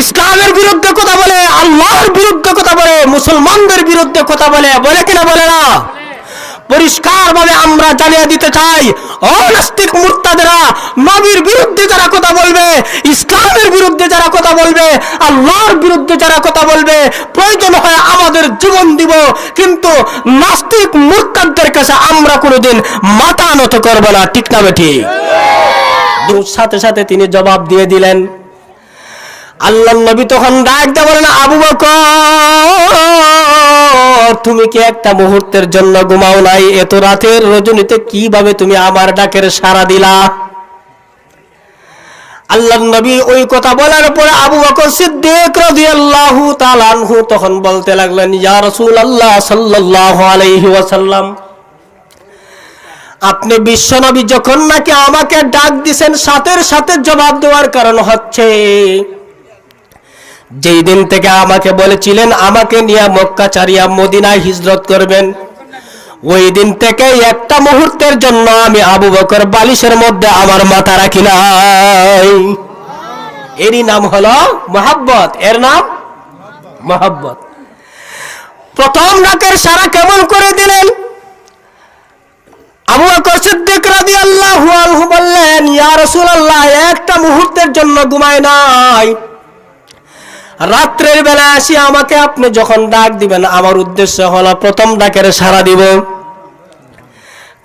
ইসলামের বিরুদ্ধে কথা বলে, আল্লাহর বিরুদ্ধে কথা বলে, মুসলমানদের বিরুদ্ধে কথা বলে বলে কিনা বলে না? পরিষ্কার ভাবে আমরা জানিয়ে দিতে চাই, অনাস্তিক মুরতাদেরা, নবীর বিরুদ্ধে যারা কথা বলবে, ইসলামের বিরুদ্ধে যারা কথা বলবে, আল্লাহর বিরুদ্ধে যারা কথা বলবে, প্রয়োজন হয় আমাদের জীবন দিব, কিন্তু নাস্তিক মুরতাদদের কাছে আমরা কোনোদিন মাথা নত করব না, ঠিক না বেঠি? সাথে সাথে তিনি জবাব দিয়ে দিলেন আল্লাহ নবী তখন ডাক দিয়ে বলেন, আবু বকর, তুমি কি একটা মুহূর্তের জন্য ঘুমাও নাই? এত রাতের রজনীতে কীভাবে তুমি আমার ডাকের সাড়া দিলা? আল্লাহ নবী ওই কথা বলার পরে আবু বকর সিদ্দিক রাদিয়াল্লাহু তাআলা আনহু তখন বলতে লাগলেন, ইয়া রাসূলুল্লাহ সাল্লাল্লাহু আলাইহি ওয়াসাল্লাম, আপনি বিশ্বনবী যখন নাকি আমাকে ডাক দিছেন, সাথের সাথে জবাব দেওয়ার কারণ হচ্ছে যেই দিন থেকে আমাকে বলেছিলেন, আমাকে নিয়ে মক্কা চারিয়া মদিনায় হিজরত করবেন। ওই দিন থেকে একটা মুহূর্তের জন্য আমি আবু বকর বালিশের মধ্যে আমার মাথা রাখি নাই। এরই নাম হলো মোহাব্বত। এর নাম মোহাব্বত। প্রথম ডাকের সারা কেমন করে দিলেন? আবু বকর সিদ্দিক রাদিয়াল্লাহু আনহু বললেন, ইয়া রাসূলুল্লাহ, একটা মুহূর্তের জন্য ঘুমায় নাই। রাত্রের বেলা আসি আমাকে আপনি যখন ডাক দিবেন, আমার উদ্দেশ্য হলো প্রথম ডাকের সাড়া দিব।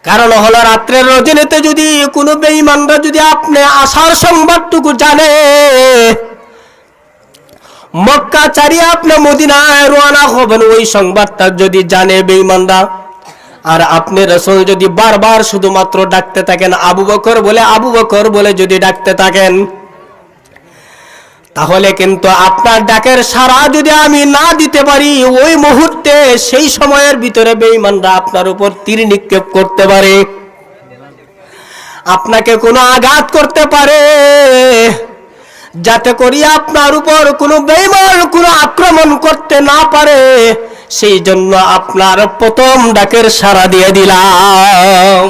কারণ হলো রাত্রের রজনীতে যদি কোনো বেঈমানরা যদি আপনি আসার সংবাদটুকু জানে, মক্কা চারিয়ে আপনি মদিনায় রওনা হবেন, ওই সংবাদটা যদি জানে বেঈমানরা। আর আপনি রসুল যদি বারবার শুধুমাত্র ডাকতে থাকেন, আবু বকর বলে আবু বকর বলে যদি ডাকতে থাকেন তাহলে কিন্তু আপনার ডাকের সারা যদি আমি না দিতে পারি, ওই মুহূর্তে সেই সময়ের ভিতরে বেঈমানরা আপনার উপর তীর নিক্ষেপ করতে পারে। আপনাকে কোনো আঘাত করতে পারে। যাতে করি আপনার উপর কোনো বেঈমান, কোনো আক্রমণ করতে না পারে, সেই জন্য আপনার প্রথম ডাকের সারা দিয়ে দিলাম।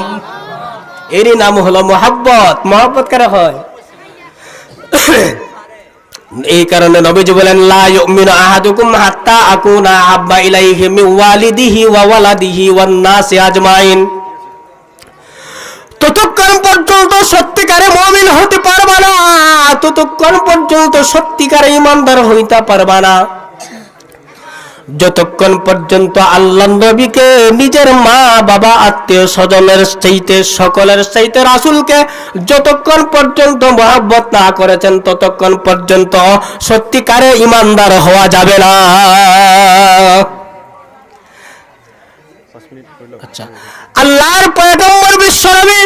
এরই নাম হলো মোহাব্বত। মোহাব্বত কারা হয়? এই কারণে নবীজি বলেন, লা ইউমিনু আহাদুকুম হাত্তা আকুনা আব্বা ইলাইহি মিন ওয়ালিদিহি ওয়া ওয়ালাদিহি ওয়ান নাসি আজমাইন। ততক্ষণ পর্যন্ত সত্যিকারে মুমিন হতে পারবা না, ততক্ষণ পর্যন্ত সত্যিকারে ইমানদার হইতে পারবা না। যতক্ষণ পর্যন্ত আল্লাহ নবীকে নিজের মা, বাবা, আত্মীয় স্বজনের চাইতে, সকলের চাইতে রাসুলকে যতক্ষণ পর্যন্ত মহাব্বত না করেছেন, ততক্ষণ পর্যন্ত সত্যিকারে ইমানদার হওয়া যাবে না। আচ্ছা। আল্লাহর পয়গম্বর বিশ্বনবী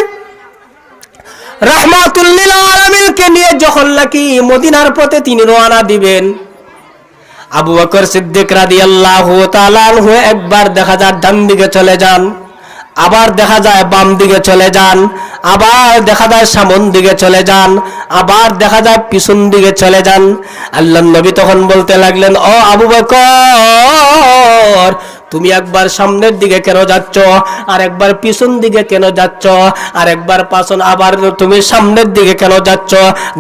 রহমাতুল্লিল আলামিনকে নিয়ে যখন নাকি মদিনার পথে তিনি রওনা দিবেন আবু বকর সিদ্দিক রাদি আল্লাহ একবার দেখা যায় ডান দিকে চলে যান, আবার দেখা যায় বাম দিকে চলে যান, আবার দেখা যায় সামন দিকে চলে যান, আবার দেখা যায় পিছন দিকে চলে যান। আল্লাহ নবী তখন বলতে লাগলেন, ও আবু বকর তুমি একবার সামনের দিকে কেন যাচ্ছ? আর একবার পিছন দিকে কেন যাচ্ছ? আর একবার পাছন আবার তুমি সামনের দিকে কেন যাচ্ছ?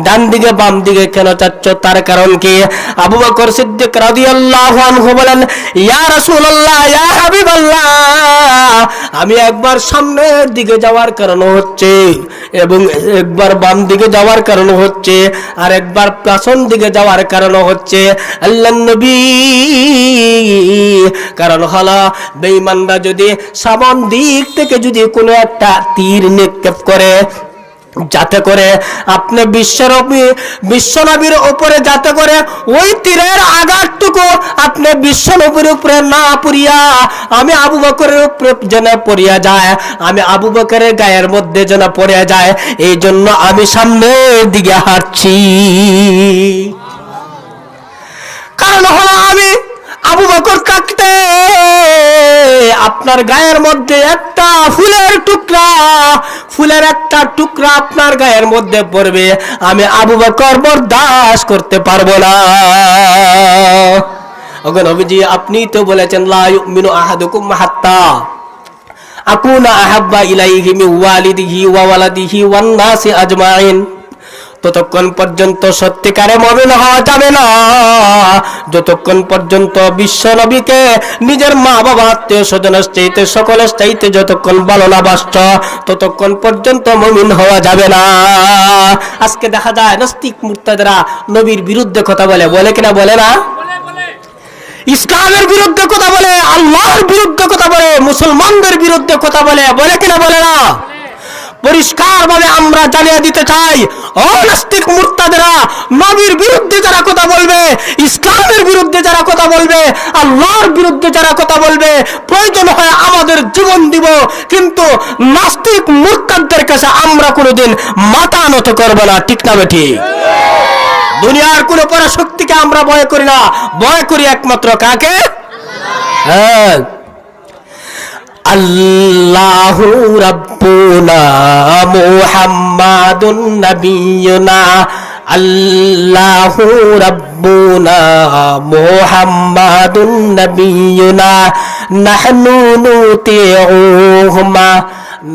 ডান দিকে, বাম দিকে কেন যাচ্ছ? তার কারণ কি? আবু বকর সিদ্দিক রাদিয়াল্লাহু আনহু বলেন, ইয়া রাসূলুল্লাহ, ইয়া হাবিবাল্লাহ, আমি একবার সামনের দিকে যাওয়ার কারণ হচ্ছে এবং একবার বাম দিকে যাওয়ার কারণ হচ্ছে আর একবার পাছন দিকে যাওয়ার কারণ হচ্ছে আল্লাহ নবী কারণ হলো, বেঈমানরা যদি সামন দিক থেকে যদি কোনো একটা তীর নিক্ষেপ করে, যাতে করে আপনি বিশ্বরবি বিশ্বনবীর উপরে যাতে করে ওই তীরের আঘাতটুকু আপনি বিশ্বনবীর উপরে না পড়িয়া, আমি আবু বকরের উপরে যেন পড়িয়া যায়, আমি আবু বকরের গায়ের মধ্যে যেন পড়িয়া যায়, এই জন্য আমি সামনের দিকে হাঁটছি। কারণ হলো আমি আবু বকর কাকতে আপনার গায়ের মধ্যে একটা ফুলের টুকরা, ফুলের একটা টুকরা আপনার গায়ের মধ্যে পড়বে, আমি আবু বকর বরদাস করতে পারব না। ওগো নবীজি, আপনি তো বলেছেন, লা ইউমিনু আহাদুকুম হাত্তা আকুনা আহাব্বা ইলাইহি মিন ওয়ালিদিহি ওয়া ওয়ালাদিহি ওয়ান নাসি আজমাইন। ততক্ষণ পর্যন্ত সত্যিকারে মমিন হওয়া যাবে না, যতক্ষণ পর্যন্ত বিশ্ব নবীকে নিজের মা বাবা, আত্মীয় স্বজনের চাইতে সকলের চাইতে যতক্ষণ ভালো না বাসছ ততক্ষণ পর্যন্ত মমিন হওয়া যাবে না। আজকে দেখা যায় নাস্তিক মুর্তাদেরা নবীর বিরুদ্ধে কথা বলে বলে কিনা বলে না? ইসলামের বিরুদ্ধে কথা বলে, আল্লাহর বিরুদ্ধে কথা বলে, মুসলমানদের বিরুদ্ধে কথা বলে বলে কিনা বলে না? পরিষ্কার ভাবে আমরা জানিয়ে দিতে চাই, অনাস্তিক মুর্তাদেরা, নবীর বিরুদ্ধে যারা কথা বলবে, ইসলামের বিরুদ্ধে যারা কথা বলবে, আল্লাহর বিরুদ্ধে যারা কথা বলবে, প্রয়োজন হয় আমাদের জীবন দিব, কিন্তু নাস্তিক মুর্তাদের কাছে আমরা কোনোদিন মাথা নত করব না, ঠিক না ঠিক দুনিয়ার কোন পরাশক্তিকে আমরা ভয় করি না, ভয় করি একমাত্র কাকে? হ্যাঁ। আল্লাহু রাব্বুনা মুহাম্মাদুন নাবিয়ুনা আল্লাহু রাব্বুনা মুহাম্মাদুন নাবিয়ুনা নাহনু নুতিউহুমা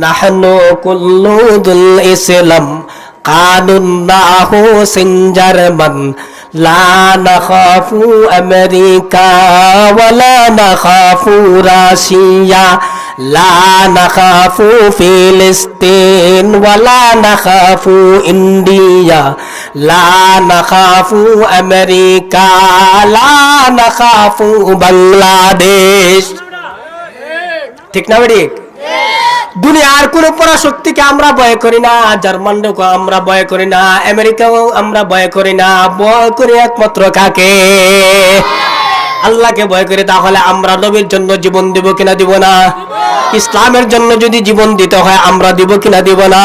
নাহনু কুল্লুদুল ইসলাম قانونه سنجرمن لا نخاف أمريكا ولا نخاف راسيا لا نخاف فلسطين ولا نخاف إنديا لا نخاف أمريكا لا نخاف বাংলাদেশ ঠিক না ঠিক দুনিয়ার কোন পরাশক্তিকে আমরা ভয় করি না জার্মানকে আমরা ভয় করি না আমেরিকাও আমরা ভয় করি না ভয় করি একমাত্র কাকে আল্লাহকে ভয় করে, তাহলে আমরা নবীর জন্য জীবন দিব কিনা দিব না? ইসলামের জন্য যদি জীবন দিতে হয়, আমরা দিব কিনা দিব না?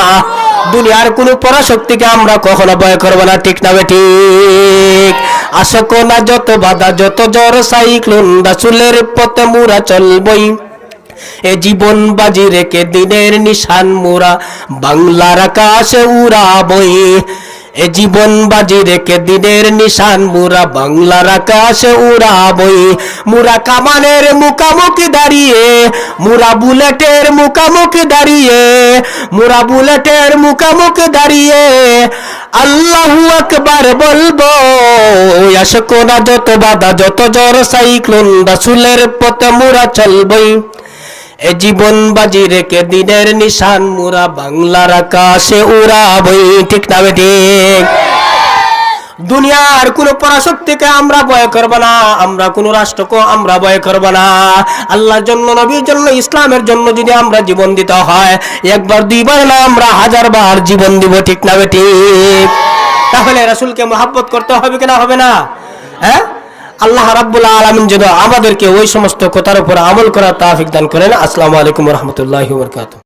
দুনিয়ার কোন পরাশক্তিকে আমরা কখনো ভয় করব না, ঠিক না ঠিক? আশা না যত বাধা, যত জ্বর, সাইক্লোন রাসুলের পথে মুরা চলবই। এ জীবন বাজি রেখে দিনের নিশান মোরা, বাংলার আকাশে উড়াবই। এ জীবন বাজি রেখে দিনের নিশান, মুরা বাংলার আকাশে উড়াবই। মুরা কামানের মুখামুখি দাঁড়িয়ে, মুরা বুলেটের মুখামুখি দাঁড়িয়ে, মুরা বুলেটের মুখামুখি দাঁড়িয়ে। আল্লাহু আকবার বলব আশকোনা যত বাধা, যত জ্বর, সাইক্লোন রাসুলের পথে মুরা চলবই। এ জীবন বাজি রেখে দিনের নিশান, মুরা বাংলার আকাশে উড়াবই ঠিক না ঠিক? দুনিয়ার কোন পরাশক্তিকে আমরা ভয় করব না, আমরা কোন রাষ্ট্রকে আমরা ভয় করব না। আল্লাহর জন্য, নবীর জন্য, ইসলামের জন্য যদি আমরা জীবন দিতে হয়, একবার, দুইবার না আমরা হাজার বার জীবন দিব, ঠিক না ঠিক? তাহলে রাসুলকে মহাব্বত করতে হবে কিনা হবে না? হ্যাঁ? আল্লাহ রাব্বুল আলমিন যেন আমাদেরকে ওই সমস্ত কথার উপর আমল করার তাফিক দান করেন। আসসালামু আলাইকুম রহমতুল্লাহ বরকাত